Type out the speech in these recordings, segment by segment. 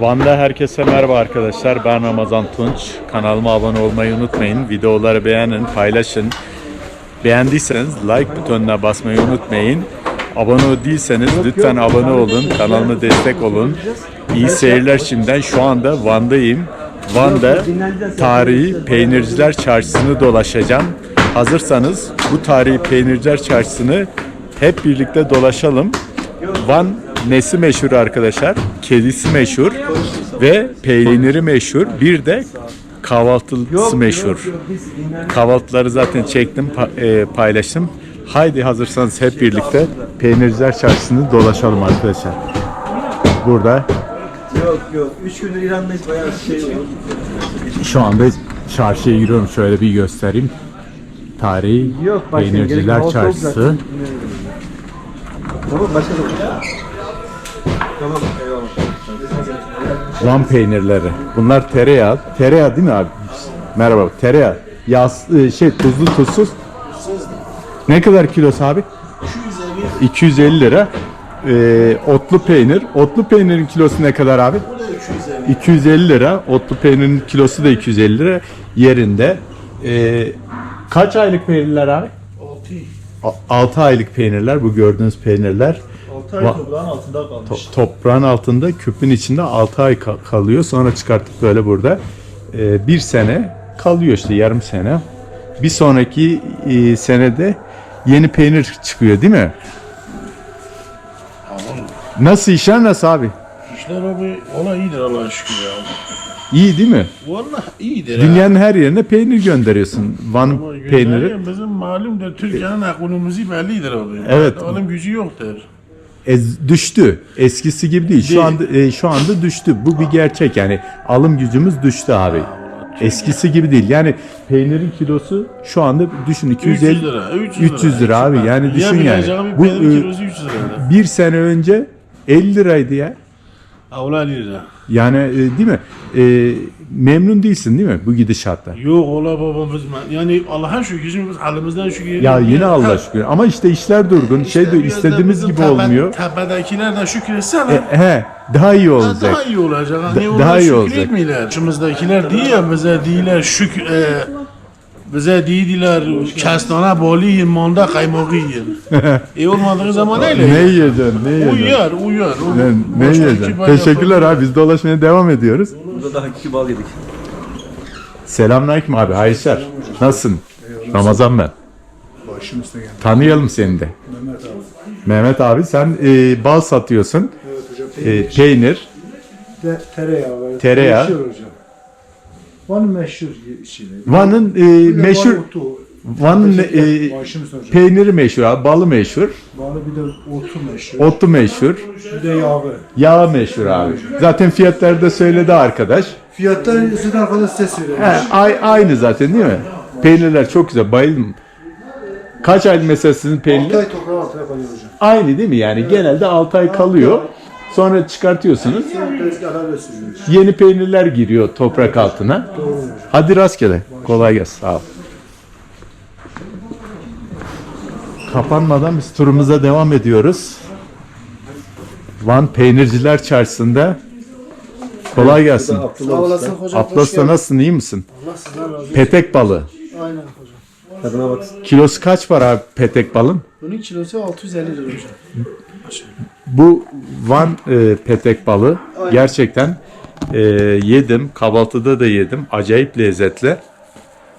Van'da herkese merhaba arkadaşlar. Ben Ramazan Tunç. Kanalıma abone olmayı unutmayın. Videoları beğenin, paylaşın. Beğendiyseniz like butonuna basmayı unutmayın. Abone değilseniz lütfen abone olun. Kanalıma destek olun. İyi seyirler şimdiden. Şu anda Van'dayım. Van'da tarihi peynirciler çarşısını dolaşacağım. Hazırsanız bu tarihi peynirciler çarşısını hep birlikte dolaşalım. Van nesi meşhur arkadaşlar? Kedisi meşhur ve peyniri meşhur. Bir de kahvaltısı meşhur. Kahvaltıları zaten çektim, e, paylaştım. Haydi hazırsanız hep birlikte peynirciler çarşısını dolaşalım arkadaşlar. Burada Yok yok. Üç gündür İran'dayız bayağı şey oldu. şu anda çarşıya giriyorum. Şöyle bir göstereyim. Tarihi Yok peynirciler çarşısı. Tamam başka da Tamam eyvallah. Van peynirleri. Bunlar tereyağı. Tereyağı değil mi abi? Merhaba. Tereyağı. Yağ, e, şey tuzlu tuzsuz. Ne kadar kilosu abi? 250 lira. Ee, otlu peynir. Otlu peynirin kilosu ne kadar abi? 250 lira. Otlu peynirin kilosu da 250 lira yerinde. Ee, kaç aylık peynirler abi? 6 aylık peynirler. Bu gördüğünüz peynirler. 6 ay toprağın altında kalmış. To- toprağın altında küpün içinde 6 ay ka- kalıyor. Sonra çıkartıp böyle burada e, bir sene kalıyor işte yarım sene. Bir sonraki e, senede yeni peynir çıkıyor değil mi? Nasıl işler nasıl abi? İşler abi ona iyidir Allah'a şükür ya. İyi değil mi? Vallahi iyidir ha. Dünyanın her yerine peynir gönderiyorsun. Van Ama peyniri. gönderiyor, Bizim malumdur Türkiye'nin ekonomisi bellidir abi. Evet. Alım gücü yoktur. Ez, düştü. Eskisi gibi değil. Şu anda e, şu anda düştü. Bu bir gerçek yani. Alım gücümüz düştü abi. Eskisi gibi değil. Yani peynirin kilosu şu anda düşün 250 300 lira. 300 lira. 300 lira abi. Yani düşün yani. Bu e, kilosu 300 lira. bir sene önce 50 liraydı ya. Avla lira. Yani e, değil mi? E, memnun değilsin değil mi bu gidişatta? Yok ola babamız yani Allah'a şükür biz halimizden şükür. Ya yine Allah Ha, şükür. Ama işte işler durgun. işte şey da istediğimiz gibi tepe- olmuyor. Tepedekiler de şükretseler. E, he, daha iyi Ha, olacak. Daha iyi olacak. Hani Da- daha iyi şükür olacak. etmiyorlar. Şımızdakiler diyor ya bize diyorlar şük e, bize dediler kestane yiyin, manda kaymağı yiyin. İyi olmadığı zaman öyle. Ne yiyeceksin? Ne yiyeceksin? Uyar, uyar. Ne, ne yiyeceksin? Teşekkürler abi. Biz dolaşmaya devam ediyoruz. Burada da hakiki bal yedik. Selamünaleyküm abi. İşler. Nasılsın? Ramazan ben. Başım üstüne geldi. Tanıyalım seni de. Mehmet abi. Mehmet abi sen e, bal satıyorsun. Evet hocam. E, peynir. Te, tereyağı. Tereyağı. Hocam. Van'ın meşhur şeyleri. Van'ın e, meşhur Van otu. Van'ın e, peyniri meşhur abi. Balı meşhur. Van'ın bir de otu meşhur. Otu meşhur. Bir de yağı. Yağı meşhur abi. Zaten fiyatları da söyledi arkadaş. Fiyatlar sizin arkadaş size söylemiş. He, ay- aynı zaten değil mi? Peynirler çok güzel. Bayıldım. Kaç ay mesela sizin 6 peynirler? ay toprağın altına kalıyor hocam. Aynı değil mi? Yani genelde 6 ay kalıyor. Sonra çıkartıyorsunuz. Yeni peynirler giriyor toprak altına. Hadi rastgele. Kolay gelsin. Sağ ol. Kapanmadan biz turumuza devam ediyoruz. Van Peynirciler Çarşısı'nda. Kolay gelsin. Sağ olasın hocam. Atlas'ta nasılsın? iyi misin? Allah sizden razı olsun. Petek balı. Aynen hocam. Tadına bak. Kilosu kaç para abi petek balın? Bunun kilosu 650 lira hocam. Bu Van e, petek balı gerçekten e, yedim. Kahvaltıda da yedim. Acayip lezzetli.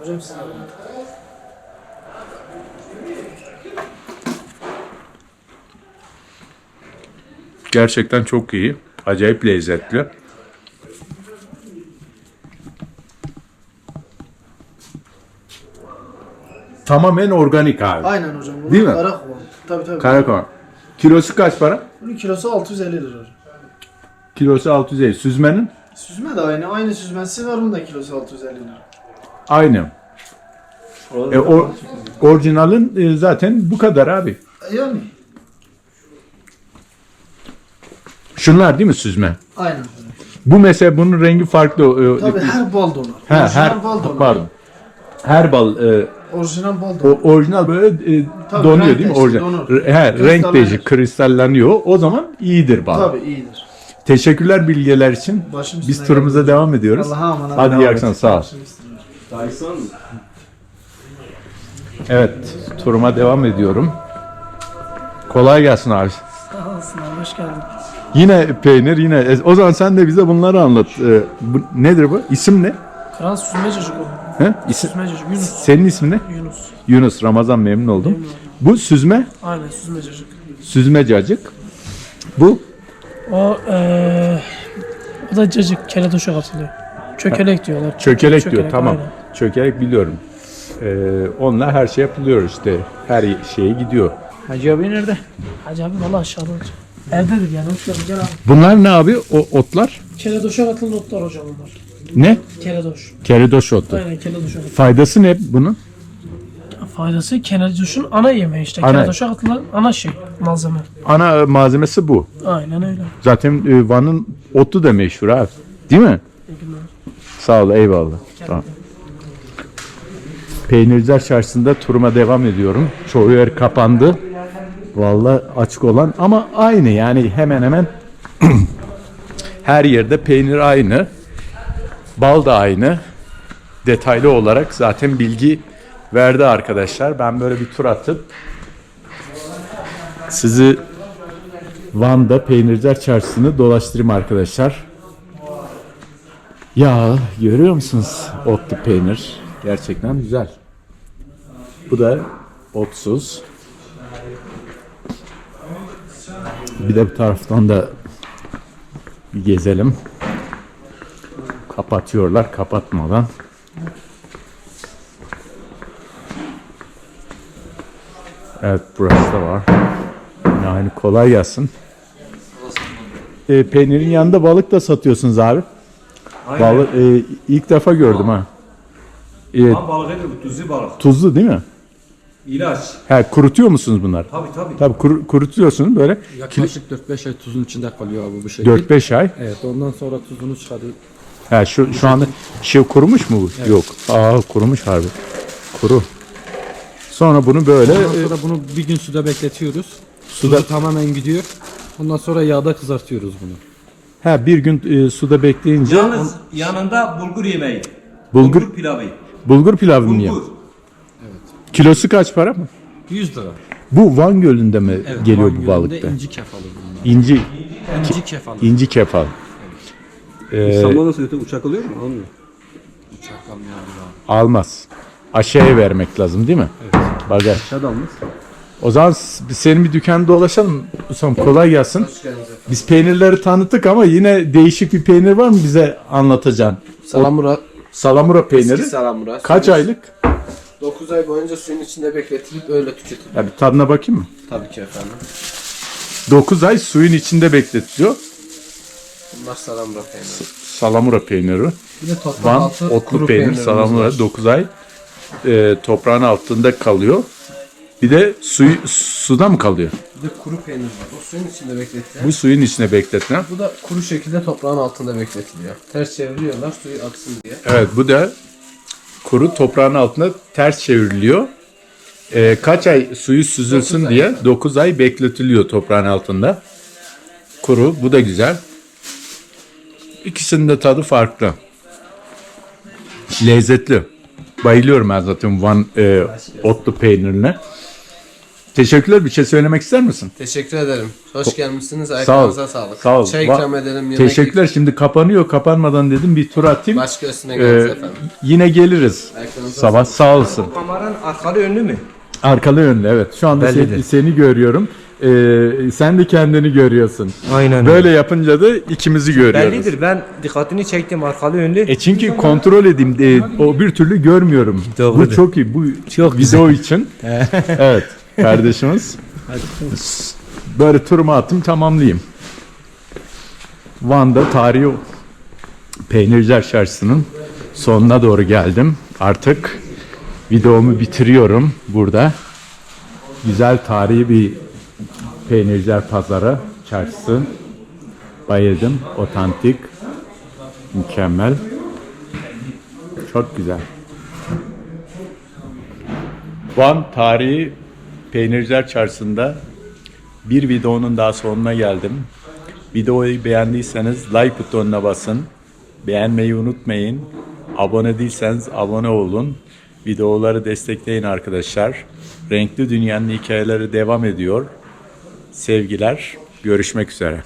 Hocam siz Gerçekten çok iyi. Acayip lezzetli. Tamamen organik abi. Aynen hocam. Değil mi? Kara kovan. Tabii tabii. Karakovan. Kilosu kaç para? Bunun kilosu 650 lira. Kilosu 650. Süzmenin? Süzme de aynı. Aynı süzmesi var. Da kilosu 650 lira. Aynı. E, o, orijinalin e, zaten bu kadar abi. E Yani. Şunlar değil mi süzme? Aynen. Bu mesela bunun rengi farklı. e, Tabii her bal donar. He, Orijinal her bal donar. pardon. Her bal e, Orijinal bal o, donar. orijinal böyle e, Tabii, donuyor renk değil mi? Orijinal. donur. He, renk Kristallenir. değişik, kristalleniyor. O zaman iyidir bal. Tabii iyidir. Teşekkürler bilgiler için. Başım Biz üstüne turumuza devam ediyoruz. Allah'a emanet. Hadi iyi Devam akşamlar. Sağ ol. Dyson mı? Evet, turuma devam ediyorum. Kolay gelsin abi. Sağ olasın abi, hoş geldin. Yine peynir, yine. e, O zaman sen de bize bunları anlat. Bu, nedir bu? İsim ne? Kral süzme çocuk o. He? İsim, Süzme çocuk. Yunus. senin ismin ne? Yunus. Yunus Ramazan memnun oldum. Memnun oldum. Bu süzme, Aynen süzme çocuk. süzme cacık. Bu O eee o da cacık keledoşa katılıyor. Çökelek diyorlar. çökelek diyor. Tamam. aynen. Çökelek biliyorum. Ee, onunla her şey yapılıyor işte. Her şeye gidiyor. Hacı abi nerede? Hacı abi valla aşağıda hocam. Evdedir yani hoş geldin gel abi. Bunlar ne abi? O otlar? Keledoşa katılı otlar hocam bunlar. Ne? Keledoş. Keridoş otu. Aynen keledoşa katılı. Faydası ne bunun? Faydası keledoşun ana yemeği işte. Ana. Keledoşa katılan ana şey malzeme. Ana malzemesi bu. Aynen öyle. Zaten e, Van'ın otu da meşhur abi. Değil mi? Sağ ol eyvallah. Tamam. Peynirciler Çarşısı'nda turuma devam ediyorum. Çoğu yer kapandı. Vallahi açık olan ama aynı yani hemen hemen her yerde peynir aynı. Bal da aynı. Detaylı olarak zaten bilgi verdi arkadaşlar. Ben böyle bir tur atıp sizi Van'da Peynirciler Çarşısı'nı dolaştırayım arkadaşlar. Ya görüyor musunuz otlu peynir? Gerçekten güzel. Bu da otsuz. Bir de bu taraftan da gezelim. Kapatıyorlar kapatmadan. Evet burası da var. Yani kolay gelsin. Ee, peynirin yanında balık da satıyorsunuz abi. Balık e, ilk defa gördüm ha. E, Lan balık nedir bu? Tuzlu balık. tuzlu değil mi? İlaç. He, kurutuyor musunuz bunları? Tabii tabii. Tabii kuru- kurutuyorsunuz böyle Yaklaşık 4-5 ay tuzun içinde kalıyor abi bu şekil. 4-5 ay. Evet ondan sonra tuzunu çıkarıyor. He, şu şu anda şey kurumuş mu bu? Yok. Aa kurumuş harbi. Kuru. Sonra bunu böyle Ondan e, sonra bunu bir gün suda bekletiyoruz. Suda- Tuzu tamamen gidiyor. Ondan sonra yağda kızartıyoruz bunu. he, bir gün e, suda bekleyince Yalnız yanında bulgur yemeği. Bulgur- pilavı. bulgur pilavı mı yiyor? Bulgur. Kilosu kaç para mı? 100 lira. Bu Van Gölü'nde mi Evet, geliyor Van bu Gölü'nde balıkta? inci kefalı bunlar. İnci, İnci kefalı. inci kefal. Ee, İstanbul'a nasıl götürüyor? Uçak alıyor mu? Almıyor. almaz. Aşağıya vermek lazım değil mi? Evet. Bagaj. Aşağıda almaz. O zaman senin bir dükkanda dolaşalım. Usam kolay gelsin. Biz peynirleri tanıttık ama yine değişik bir peynir var mı bize anlatacaksın? Salamura, Salamura peyniri. eski salamura. Kaç aylık? 9 ay boyunca suyun içinde bekletilip öyle tüketiliyor. Ya bir tadına bakayım mı? Tabii ki efendim. 9 ay suyun içinde bekletiliyor. Bunlar salamura peyniri. Salamura peyniri. Bir de toprak Van altı otlu kuru peynir peynirimiz salamura var. 9 ay e, toprağın altında kalıyor. Bir de suyu suda mı kalıyor? Bir de kuru peynir var. O suyun içinde bekletilen. Bu suyun içine bekletilen. Bu da kuru şekilde toprağın altında bekletiliyor. Ters çeviriyorlar suyu aksın diye. Evet bu da kuru toprağın altında ters çevriliyor. Ee, kaç ay suyu süzülsün Dokuz ay. diye 9 ay bekletiliyor toprağın altında. Kuru bu da güzel. İkisinin de tadı farklı. Lezzetli. Bayılıyorum ben zaten Van e, otlu peynirine. Teşekkürler. Bir şey söylemek ister misin? Teşekkür ederim. Hoş gelmişsiniz. Sağ ol. Ayaklarınıza sağlık. Sağ ol. Çay Va- ikram edelim. Yemek Teşekkürler. Şimdi kapanıyor. Kapanmadan dedim bir tur atayım. Başka üstüne Ee, geliriz efendim. yine geliriz. Ayaklarınıza Sabah sağ olsun. Kameranın arkalı önlü mü? Arkalı önlü evet. Şu anda seni, seni görüyorum. Ee, sen de kendini görüyorsun. Aynen. Böyle yapınca da ikimizi görüyoruz. Ben dikkatini çektim arkalı önlü. E çünkü kontrol edeyim. e, o bir türlü görmüyorum. Bu Doğrudur. çok iyi. Bu Çok video için. evet. Kardeşimiz. Böyle turumu attım tamamlayayım. Van'da tarihi Peynirciler Çarşısı'nın sonuna doğru geldim. Artık videomu bitiriyorum burada. Güzel tarihi bir peynirciler pazarı, çarşısı. Bayıldım. Otantik. Mükemmel. Çok güzel. Van Tarihi Peynirciler Çarşısı'nda bir videonun daha sonuna geldim. Videoyu beğendiyseniz like butonuna basın. Beğenmeyi unutmayın. Abone değilseniz abone olun. Videoları destekleyin arkadaşlar. Renkli Dünya'nın hikayeleri devam ediyor. Sevgiler. Görüşmek üzere.